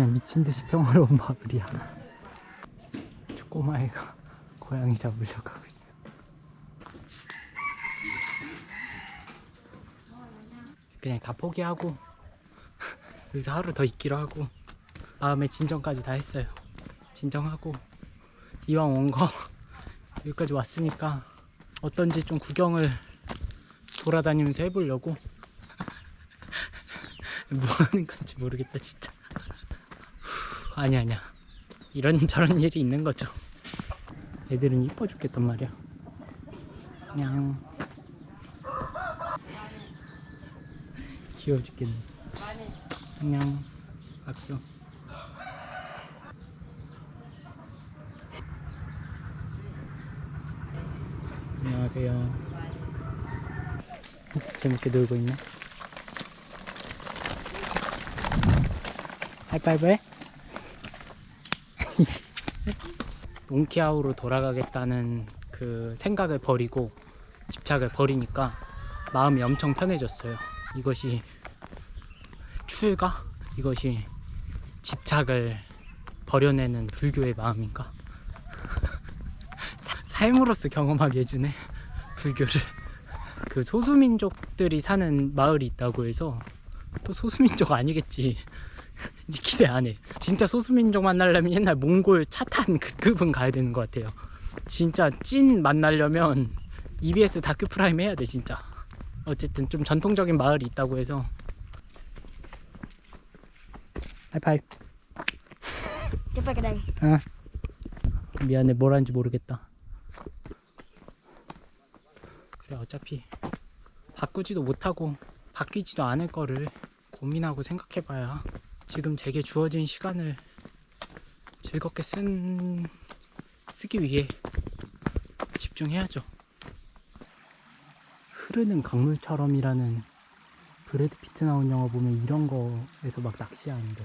그냥 미친 듯이 평화로운 마을이야. 저 꼬마애가 고양이 잡으려고 하고 있어. 그냥 다 포기하고 여기서 하루 더 있기로 하고 마음의 진정까지 다 했어요. 진정하고 이왕 온 거 여기까지 왔으니까 어떤지 좀 구경을 돌아다니면서 해보려고 뭐 하는 건지 모르겠다 진짜 후, 아니 아니야. 이런 저런 일이 있는 거죠. 애들은 이뻐 죽겠단 말이야. 그냥. 귀여워 죽겠네. 그냥. 박수. 안녕하세요. 재밌게 놀고 있네 하이파이브 해? 몽키아우로 돌아가겠다는 그 생각을 버리고 집착을 버리니까 마음이 엄청 편해졌어요. 이것이 추가? 이것이 집착을 버려내는 불교의 마음인가? 사- 삶으로서 경험하게 해주네 불교를. 그 소수민족들이 사는 마을이 있다고 해서 또 소수민족 아니겠지. 기대 안 해. 진짜 소수민족 만나려면 옛날 몽골 차탄 그 급은 가야 되는 것 같아요. 진짜 찐 만나려면 EBS 다큐 프라임 해야 돼 진짜. 어쨌든 좀 전통적인 마을이 있다고 해서. 하이파이브. Cepat kedai. 미안해 뭘 하는지 모르겠다. 그래 어차피 바꾸지도 못하고 바뀌지도 않을 거를 고민하고 생각해봐야 지금 제게 주어진 시간을 즐겁게 쓴 쓰기 위해 집중해야죠. 흐르는 강물처럼이라는 브래드 피트 나온 영화 보면 이런 거에서 막 낚시하는데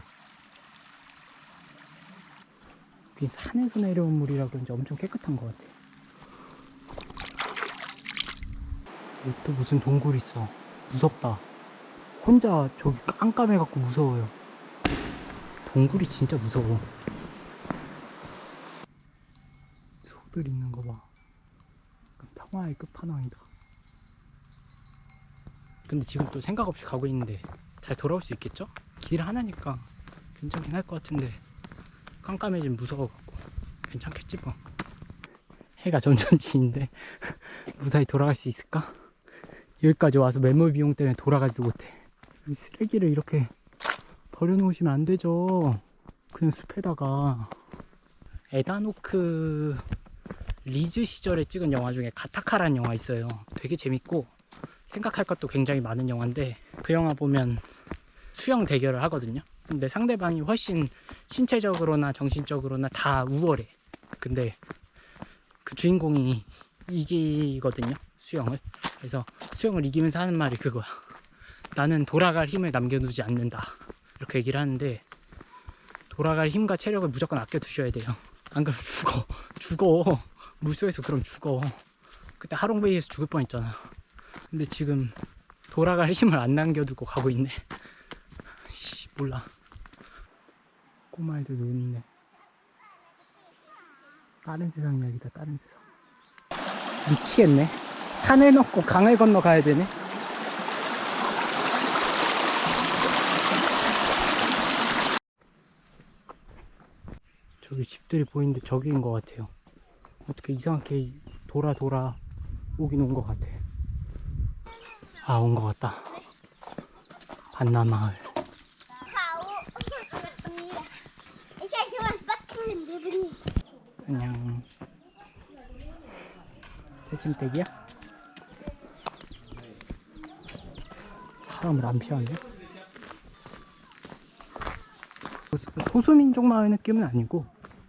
그 산에서 내려온 물이라 그런지 엄청 깨끗한 것 같아. 여기 또 무슨 동굴 있어. 무섭다. 혼자 저기 깜깜해갖고 무서워요. 동굴이 진짜 무서워. 소들 있는 거 봐. 약간 평화의 끝판왕이다. 근데 지금 또 생각 없이 가고 있는데 잘 돌아올 수 있겠죠? 길 하나니까 괜찮긴 할 것 같은데 깜깜해지면 무서워갖고 괜찮겠지 뭐 해가 점점 지는데 무사히 돌아갈 수 있을까? 여기까지 와서 매몰 비용 때문에 돌아가지도 못해 이 쓰레기를 이렇게 버려놓으시면 안 되죠 그냥 숲에다가 에다노크 리즈 시절에 찍은 영화 중에 가타카라는 영화 있어요 되게 재밌고 생각할 것도 굉장히 많은 영화인데 그 영화 보면 수영 대결을 하거든요 근데 상대방이 훨씬 신체적으로나 정신적으로나 다 우월해. 근데 그 주인공이 이기거든요. 수영을. 그래서 수영을 이기면서 하는 말이 그거야. 나는 돌아갈 힘을 남겨두지 않는다. 이렇게 얘기를 하는데 돌아갈 힘과 체력을 무조건 아껴 두셔야 돼요. 안 그러면 죽어. 죽어. 물속에서 그럼 죽어. 그때 하롱베이에서 죽을 뻔했잖아. 근데 지금 돌아갈 힘을 안 남겨두고 가고 있네. 씨, 몰라. 꼬마 애들 노는데 다른 세상 이야기다 다른 세상 미치겠네 산을 넘고 강을 건너 가야 되네 저기 집들이 보이는데 저기인 것 같아요. 어떻게 이상하게 돌아 돌아 오긴 온 것 같아. 아 온 것 같다. 반나마을. 그냥 새침대기야? 사람을 안 피하네 소- 소수민족 마을 느낌은 아니고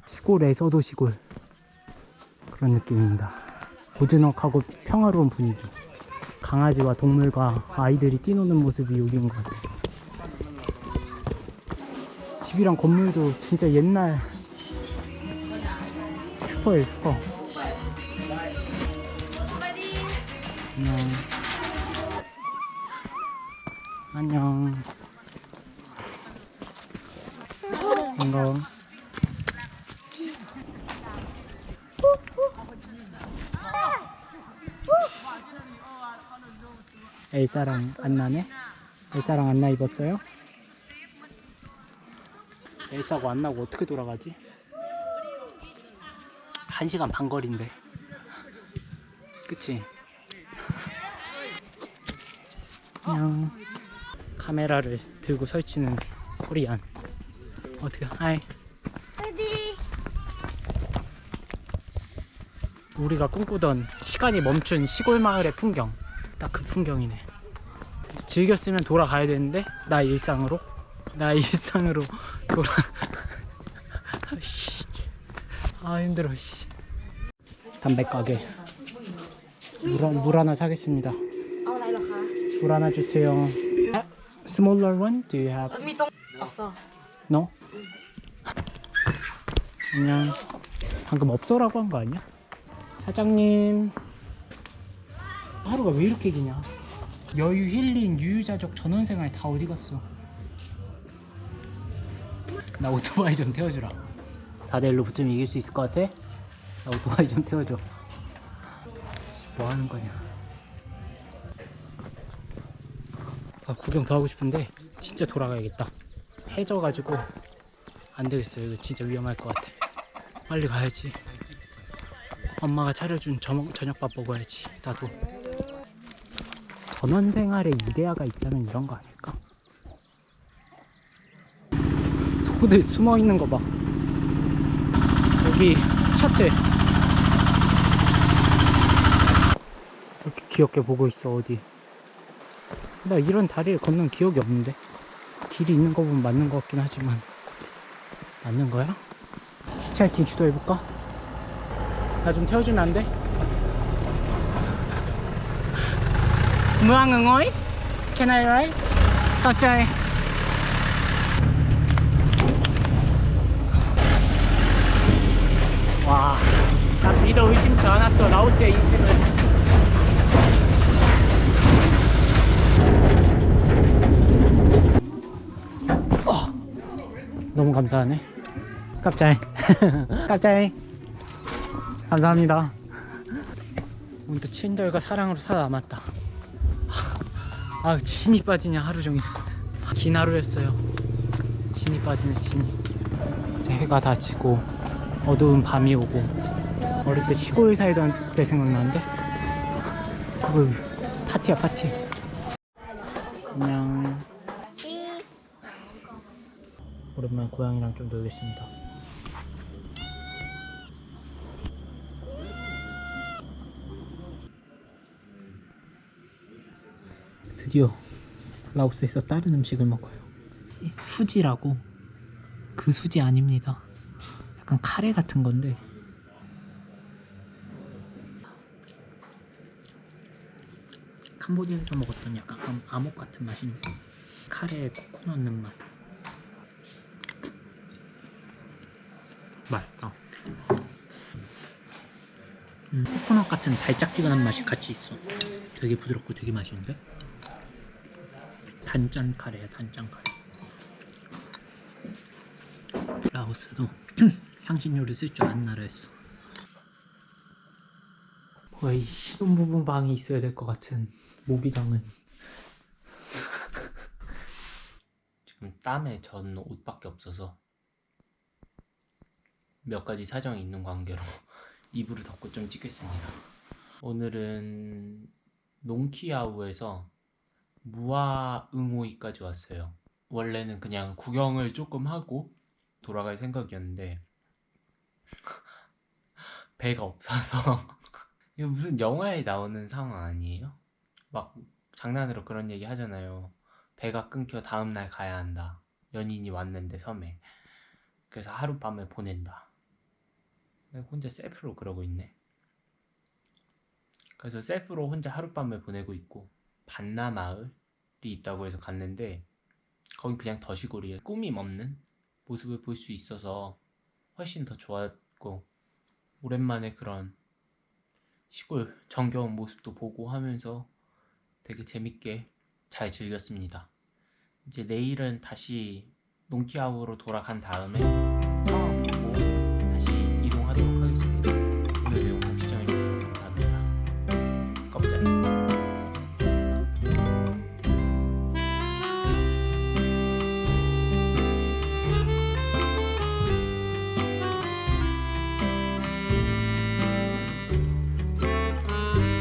시골에서도 시골. 그런 느낌입니다. 고즈넉하고 평화로운 분위기. 강아지와 동물과 아이들이 뛰노는 모습이 여기인 것 같아요. 집이랑 건물도 진짜 옛날 슈퍼예요 슈퍼. 안녕. 안녕. 반가워. 엘사랑 안나네? 엘사랑 안나 입었어요? 엘사고 안나고 어떻게 돌아가지? 한 시간 반 거리인데. 그치? 그냥 카메라를 들고 설치는 코리안. 어떻게? 하이. 어디? 우리가 꿈꾸던 시간이 멈춘 시골 마을의 풍경 딱 그 풍경이네 즐겼으면 돌아가야 되는데 나 일상으로 나 일상으로 돌아 아 힘들어 씨. 담배 가게 물, 물 하나 사겠습니다 물 하나 주세요 Smaller one? Do you have? 없어 No? 안녕 방금 없어라고 한 거 아니야? 사장님 하루가 왜 이렇게 기냐 여유 힐링 유유자적 전원생활 다 어디 갔어 나 오토바이 좀 태워주라 4대1로 붙으면 이길 수 있을 것 같아? 나 오토바이 좀 태워줘 뭐 하는 거냐 아, 구경 더 하고 싶은데 진짜 돌아가야겠다 해져가지고 안 되겠어요. 이거 진짜 위험할 것 같아. 빨리 가야지. 엄마가 차려준 저녁, 저녁밥 먹어야지. 나도. 전원 생활에 이데아가 있다면 이런 거 아닐까? 소들 숨어 있는 거 봐. 여기 셔츠. 이렇게 귀엽게 보고 있어 어디? 나 이런 다리를 걷는 기억이 없는데. 길이 있는 거 보면 맞는 것 같긴 하지만 맞는 거야? 히치하이킹 시도해볼까? 나 좀 태워주면 안 돼? 무항응어이? Can I ride? 갑자기 와, 나 믿어 의심치 않았어 라오스의 인생을 너무 감사하네. 깜짝. 깜짝. 감사합니다. 오늘 또 친절과 사랑으로 살아남았다. 아, 진이 빠지냐 하루 종일. 긴 하루였어요. 진이 빠지네 진이. 이제 해가 다 지고 어두운 밤이 오고 어릴 때 시골 살던 때 생각나는데. 어휴, 파티야 파티. 안녕. 이 오랜만에 고양이랑 좀 놀겠습니다. 드디어 라오스에서 다른 음식을 먹어요. 이 수지라고 그 수지 아닙니다. 약간 카레 같은 건데 캄보디아에서 먹었던 약간 암- 아목 같은 맛인데 카레에 코코 넣는 맛. 맛있다. 음, 코코넛 같은 달짝지근한 맛이 같이 있어. 되게 부드럽고 되게 맛있는데? 단짠 카레야, 단짠 카레. 라오스도 향신료를 쓸 줄 아는 나라였어. 거의 신혼부부 방에 있어야 될 것 같은 모기장은. 지금 땀에 전 옷밖에 없어서 몇 가지 사정이 있는 관계로 이불을 덮고 좀 찍겠습니다. 오늘은 농키아우에서 무아응오이까지 왔어요. 원래는 그냥 구경을 조금 하고 돌아갈 생각이었는데 배가 없어서 이거 무슨 영화에 나오는 상황 아니에요? 막 장난으로 그런 얘기 하잖아요. 배가 끊겨 다음날 가야 한다. 연인이 왔는데 섬에. 그래서 하룻밤을 보낸다. 혼자 셀프로 그러고 있네. 그래서 셀프로 혼자 하룻밤을 보내고 있고 반나 마을이 있다고 해서 갔는데 거긴 그냥 더 시골이에요. 꾸밈 없는 모습을 볼 수 있어서 훨씬 더 좋았고 오랜만에 그런 시골 정겨운 모습도 보고 하면서 되게 재밌게 잘 즐겼습니다. 이제 내일은 다시 농키하우로 돌아간 다음에